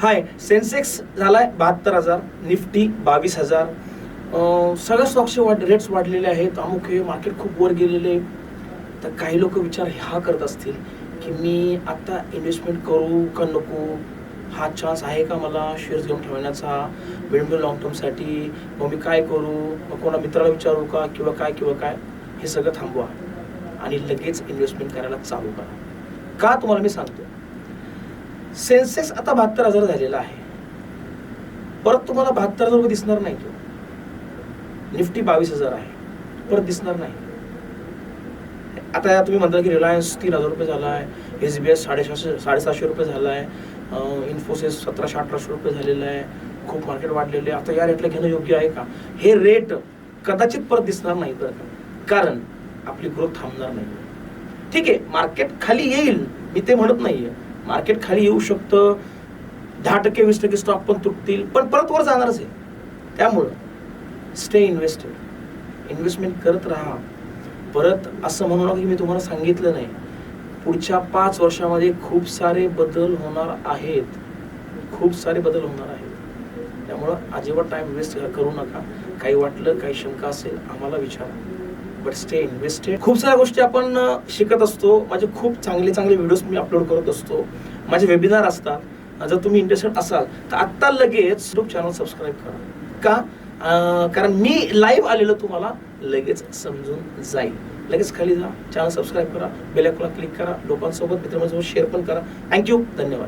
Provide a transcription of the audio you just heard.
हाय Sensex झाला आहे बहात्तर हजार निफ्टी बावीस हजार. सगळ्या स्टॉक्सचे वाढ रेट्स वाढलेले आहेत. अमुक हे मार्केट खूप वर गेलेले. तर काही लोक विचार हा करत असतील की मी आत्ता इन्व्हेस्टमेंट करू का नको? हा चान्स आहे का मला शेअर्स घेऊन ठेवण्याचा? मिडियम टू लॉंग टर्मसाठी मग मी काय करू? मग कोणा मित्राला विचारू का? किंवा काय किंवा काय? हे सगळं थांबवा. आणि लगेच इन्व्हेस्टमेंट करायला चालू करा. का? तुम्हाला मी सांगतो सेन्सेस आता बहात्तर हजार झालेला आहे. परत तुम्हाला बहात्तर हजार रुपये दिसणार नाही तो. निफ्टी बावीस हजार आहे. परत दिसणार नाही. आता तुम्ही म्हणता की रिलायन्स तीन हजार रुपये झाला आहे एस बी एस साडेसहाशे साडेसहाशे रुपये झाला आहे इन्फोसिस सतराशे अठराशे रुपये झालेलं आहे. खूप मार्केट वाढलेले. आहे आता या रेटला घेणं योग्य आहे का? हे रेट कदाचित परत दिसणार नाही बरं कारण आपली ग्रोथ थांबणार नाही. ठीक आहे मार्केट खाली येईल. मी ते म्हणत नाहीये. मार्केट खाली येऊ शकतं. दहा टक्के वीस टक्के स्टॉक पण तुटतील. पण परत वर जाणारच आहे. त्यामुळं स्टे इन्व्हेस्टेड इन्व्हेस्टमेंट करत राहा. परत असं म्हणू नका की मी तुम्हाला सांगितलं नाही. पुढच्या पाच वर्षामध्ये खूप सारे बदल होणार आहेत. खूप सारे बदल होणार आहेत. त्यामुळं अजिबात टाइम वेस्ट करू नका. काही वाटलं काही शंका असेल आम्हाला विचारा. बट स्टे इन्व्हेस्टेड खूप साऱ्या गोष्टी आपण शिकत असतो. माझे खूप चांगले चांगले व्हिडिओज मी अपलोड करत असतो. माझे वेबिनार असतात. जर तुम्ही इंटरेस्टेड असाल तर आत्ता लगेच यूट्यूब चॅनल सबस्क्राईब करा. का? कारण मी लाईव्ह आलेलं तुम्हाला लगेच समजून जाईल. लगेच खाली जा चॅनल सबस्क्राईब करा बेल क्लिक करा लोकांसोबत मित्रांसोबत शेअर पण करा. थँक्यू धन्यवाद.